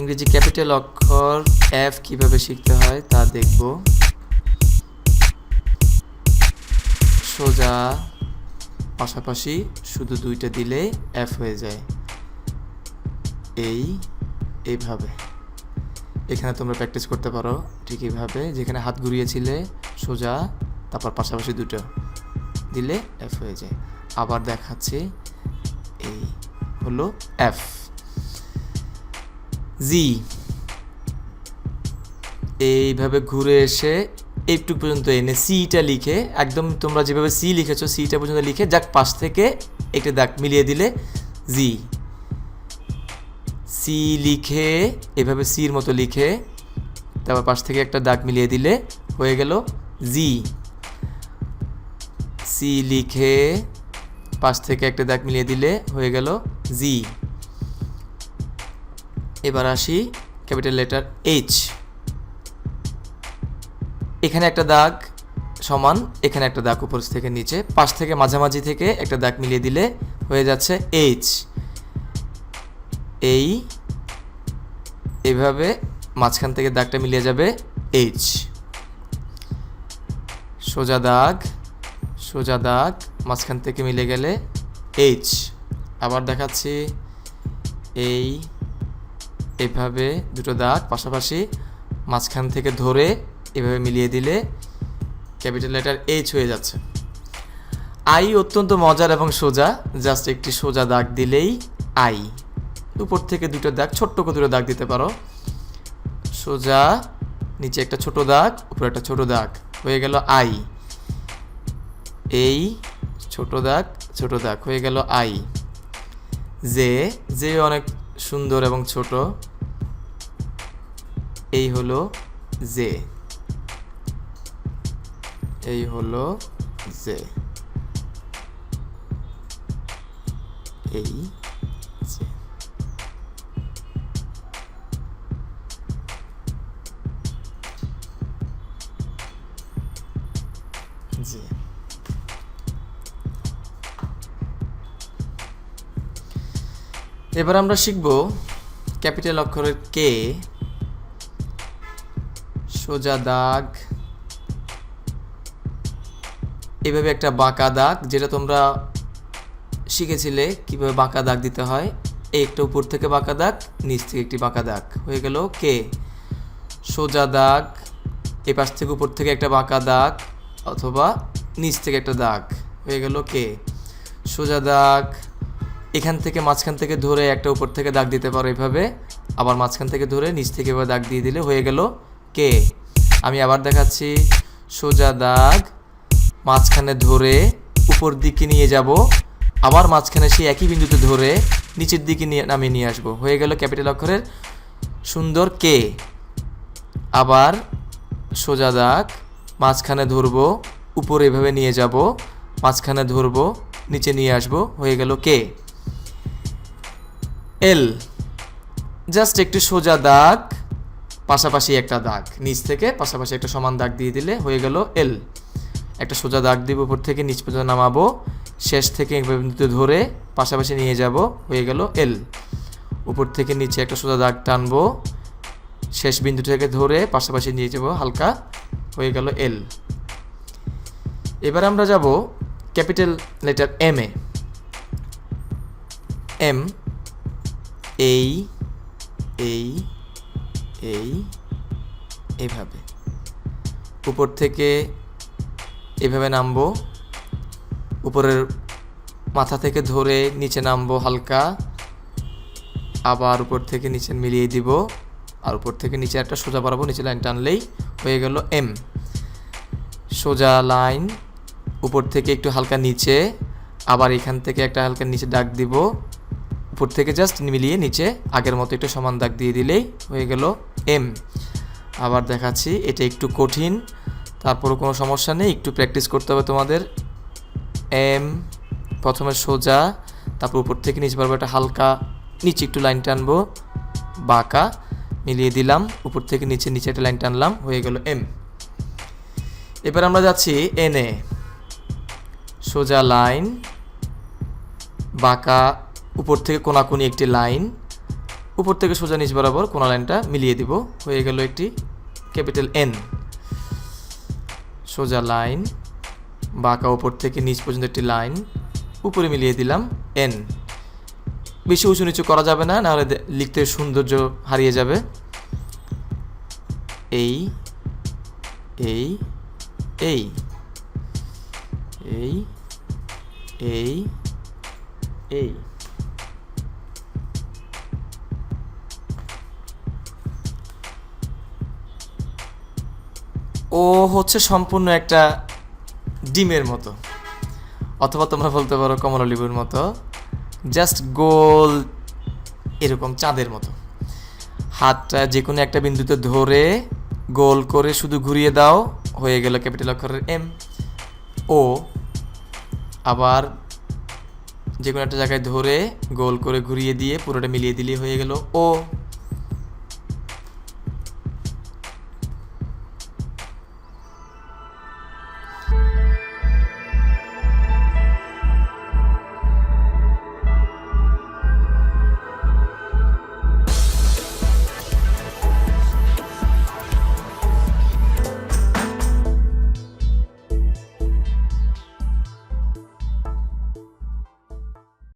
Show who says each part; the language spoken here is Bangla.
Speaker 1: ইংরেজি ক্যাপিটাল অক্ষর এফ কীভাবে শিখতে হয় তা দেখব। সোজা। পাশাপাশি শুধু দুইটা দিলে এফ হয়ে যায়। এই, এইভাবে। এখানে তোমরা প্র্যাকটিস করতে পারো ঠিক এইভাবে। যেখানে হাত ঘুরিয়েছিলে, সোজা, তারপর পাশাপাশি দুটো দিলে এফ হয়ে যায়। আবার দেখাচ্ছে, এই হলো এফ জি। এইভাবে ঘুরে এসে এইটুকু পর্যন্ত এনে সিটা লিখে, একদম তোমরা যেভাবে সি লিখেছো সিটা পর্যন্ত লিখে যাক পাশ থেকে একটা দাগ মিলিয়ে দিলে জি। সি লিখে, এভাবে সির মতো লিখে, তারপর পাশ থেকে একটা দাগ মিলিয়ে দিলে হয়ে গেল জি। সি লিখে পাশ থেকে একটা দাগ মিলিয়ে দিলে হয়ে গেল জি। এবার আসি ক্যাপিটাল লেটার এইচ এখানে একটা দাগ সমান, এখানে একটা দাগ উপর থেকে নিচে, পাশ থেকে মাঝামাঝি থেকে একটা দাগ মিলিয়ে দিলে হয়ে যাচ্ছে এইচ এই এভাবে মাঝখান থেকে দাগটা মিলিয়ে যাবে এইচ সোজা দাগ সোজা দাগ, মাঝখান থেকে মিলে গেলে এইচ আবার দেখাচ্ছি এই এভাবে দুটো দাগ পাশাপাশি মাঝখান থেকে ধরে এভাবে মিলিয়ে দিলে ক্যাপিটাল লেটার এইচ হয়ে যাচ্ছে। আই অত্যন্ত মজার এবং সোজা জাস্ট একটি সোজা দাগ দিলেই আই উপর থেকে দুটো দাগ, ছোট্ট করে দুটো দাগ দিতে পারো। সোজা, নিচে একটা ছোট দাগ, উপরে একটা ছোট দাগ। হয়ে গেল আই এই ছোট দাগ ছোট দাগ। হয়ে গেল আই যে যে অনেক সুন্দর এবং ছোট এই হলো জে। এই হলো জে। এই জে। জি। এবার আমরা শিখব ক্যাপিটাল অক্ষরের কে সোজা দাগ। এভাবে একটা বাঁকা দাগ, যেটা তোমরা শিখেছিলে কীভাবে বাঁকা দাগ দিতে হয়। এই একটা উপর থেকে বাঁকা দাগ, নিচ থেকে একটি বাঁকা দাগ। হয়ে গেল কে সোজা দাগ, এ পাশ থেকে উপর থেকে একটা বাঁকা দাগ, অথবা নিচ থেকে একটা দাগ। হয়ে গেল কে সোজা দাগ, এখান থেকে মাঝখান থেকে ধরে একটা উপর থেকে দাগ দিতে পারো এভাবে। আবার মাঝখান থেকে ধরে নিচ থেকে এভাবে দাগ দিয়ে দিলে হয়ে গেল কে আমি আবার দেখাচ্ছি। সোজা দাগ, মাঝখানে ধরে উপর দিকে নিয়ে যাব। আবার মাঝখানে সেই একই বিন্দুতে ধরে নিচের দিকে নিয়ে নামিয়ে নিয়ে আসব। হয়ে গেল ক্যাপিটাল অক্ষরের সুন্দর কে আবার সোজা দাগ, মাঝখানে ধরবো, উপরে এভাবে নিয়ে যাব। মাঝখানে ধরবো, নিচে নিয়ে আসব। হয়ে গেল কে এল জাস্ট একটু সোজা দাগ পাশাপাশি একটা দাগ। নিচ থেকে পাশাপাশি একটা সমান দাগ দিয়ে দিলে হয়ে গেল এল একটা সোজা দাগ দিব উপর থেকে, নিচ পর্যন্ত নামাবো। শেষ থেকে বিন্দুতে ধরে পাশাপাশি নিয়ে যাব, হয়ে গেল এল উপর থেকে নিচে একটা সোজা দাগ টানবো। শেষ বিন্দু থেকে ধরে পাশাপাশি নিয়ে যাব, হালকা, হয়ে গেল এল এবার আমরা যাব capital letter M A. M এই এই এই এইভাবে উপর থেকে এভাবে নামবো। উপরের মাথা থেকে ধরে নিচে নামবো হালকা। আবার উপর থেকে নিচে মিলিয়ে দিব। আর উপর থেকে নিচে একটা সোজা বাড়াবো, নিচে লাইন টানলেই হয়ে গেল এম। সোজা লাইন, উপর থেকে একটু হালকা নিচে, আবার এখান থেকে একটা হালকা নিচে দাগ দিব। উপর থেকে জাস্ট মিলিয়ে নিচে, আগের মতো একটু সমান দাগ দিয়ে দিলেই হয়ে গেল এম আবার দেখাচ্ছি, এটা একটু কঠিন, তারপরও কোনো সমস্যা নেই, একটু প্র্যাকটিস করতে হবে তোমাদের। এম প্রথমে সোজা, তারপর উপর থেকে নিচে পারব একটা হালকা, নিচে একটু লাইন টানবো, বাঁকা, মিলিয়ে দিলাম, উপর থেকে নিচে নিচে একটা লাইন টানলাম, হয়ে গেল এম এবার আমরা যাচ্ছি এনে সোজা লাইন বাঁকা উপর থেকে কোনাকুনি একটি লাইন, উপর থেকে সোজা নিচ বরাবর কোনা লাইনটা মিলিয়ে দিব। হয়ে গেল একটি ক্যাপিটাল এন সোজা লাইন, বাঁকা উপর থেকে নিচ পর্যন্ত একটি লাইন, উপরে মিলিয়ে দিলাম এন বেশি উঁচু নিচু করা যাবে না, নাহলে লিখতে সৌন্দর্য হারিয়ে যাবে। এই এই এই এই এই এই। ও হচ্ছে সম্পূর্ণ একটা ডিমের মতো। অথবা তোমরা বলতে পারো কমলা লেবুর মতো। জাস্ট গোল এরকম চাঁদের মতো। হাতটা যে কোনো একটা বিন্দুতে ধরে গোল করে শুধু ঘুরিয়ে দাও। হয়ে গেল ক্যাপিটাল অক্ষরের এম। ও আবার যে কোনো একটা জায়গায় ধরে গোল করে ঘুরিয়ে দিয়ে পুরোটা মিলিয়ে দিলেই হয়ে গেল ও।